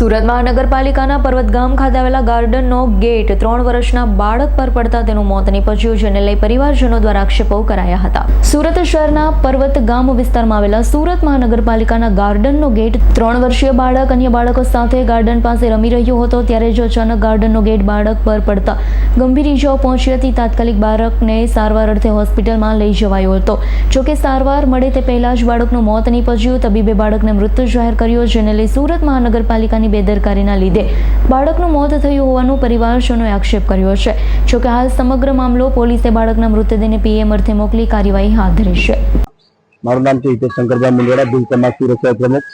સુરત મહાનગરપાલિકાના પર્વતગામ ખાતે આવેલા ગાર્ડનનો ગેટ ત્રણ વર્ષના બાળક પર પડતા તેનું મોત નીપજ્યું જેને લઈ પરિવારજનો દ્વારા આક્ષેપો કરાયા હતા. સુરત શહેરના પર્વતગામ વિસ્તારમાં આવેલા સુરત મહાનગરપાલિકાના ગાર્ડનનો ગેટ ત્રણ વર્ષીય બાળક અન્ય બાળકો સાથે ગાર્ડન પાસે રમી રહ્યો હતો, ત્યારે જ અચાનક ગાર્ડનનો ગેટ બાળક પર પડતા ગંભીર ઇજાઓ પહોંચી હતી. તાત્કાલિક બાળકને સારવાર અર્થે હોસ્પિટલમાં લઈ જવાયો હતો. જોકે સારવાર મળે તે પહેલા જ બાળકનું મોત નીપજ્યું. તબીબે બાળકને મૃત્યુ જાહેર કર્યો, જેને લઈ સુરત મહાનગરપાલિકાની બેદરકારીના લીધે બાળકનું મોત થયું હોવાનું પરિવારજનોએ આક્ષેપ કર્યો છે. જોકે હાલ સમગ્ર મામલો પોલીસે બાળકના મૃતદેહને પીએમ અર્થે મોકલી કાર્યવાહી હાથ ધરી છે. મારું નામ છે હિતેશ શંકરભાઈ મુંડેડા ભીલ સમાજ સુરક્ષા પ્રમુખ.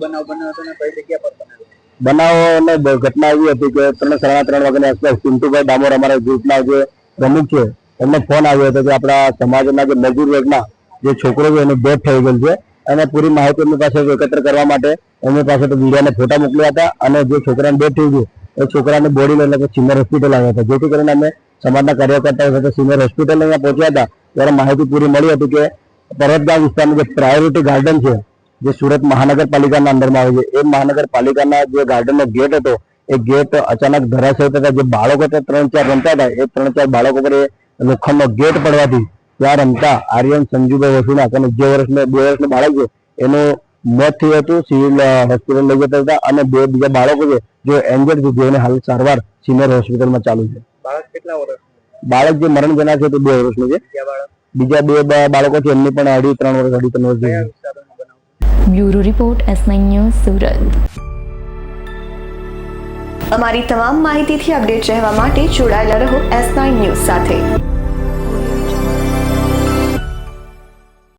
બનાવ હતો કઈ જગ્યા પર બન્યો બનાવો અને ઘટના એવી હતી કે ત્રણ સાડા ત્રણ વાગ્યાની આસપાસ પિન્ટુભાઈ ડામોર અમારા ગ્રુપના જે પ્રમુખ છે એમને ફોન આવ્યો હતો કે આપણા સમાજના જે મજૂર વર્ગના જે છોકરો છે એનું ડેથ થઈ ગયેલ છે. અને પૂરી માહિતી એમની પાસે એકત્ર કરવા માટે એમની પાસે તો વિડીયોના ફોટા મોકલ્યા હતા અને જે છોકરાને ડેથ થઈ ગયું એ છોકરાને બોડી પછી સિનિયર હોસ્પિટલ આવ્યા હતા. જેથી કરીને અમે સમાજના કાર્યકર્તાઓ સાથે સિનિયર હોસ્પિટલ અહીંયા પહોંચ્યા હતા. ત્યારે માહિતી પૂરી મળી હતી કે પર્વતગામ વિસ્તારનું જે પ્રાયોરિટી ગાર્ડન છે, જે સુરત મહાનગરપાલિકાના અંદરમાં આવે છે, એ મહાનગરપાલિકાના જે ગાર્ડનનો ગેટ હતો, એ ગેટ અચાનક ધરાશય થતા જે બાળકો ત્રણ ચાર રમતા હતા, એ ત્રણ ચાર બાળકો પર એ લોખંડનો ગેટ પડવાથી ત્યાં રમતા આર્યન સંજુભાઈ વસુના અને જે વર્ષનો બે વર્ષનું બાળક છે એનું મોત થયું હતું સિવિલ હોસ્પિટલ લઈ જતા હતા અને બે બીજા બાળકો છે જે એન્જર્ડ છે જેને હાલ સારવાર સિનિયર હોસ્પિટલમાં ચાલુ છે. બાળક કેટલા વર્ષ બાળક જે મરણ જનાર છે તે બે વર્ષનું છે. બીજા બે બાળકો છે એમની પણ અઢી ત્રણ વર્ષ અઢી ત્રણ વર્ષ bureau report S news Surat. અમારી તમામ માહિતીથી અપડેટ રહેવા માટે જોડાયેલા રહો એસ નાઇન ન્યૂઝ સાથે.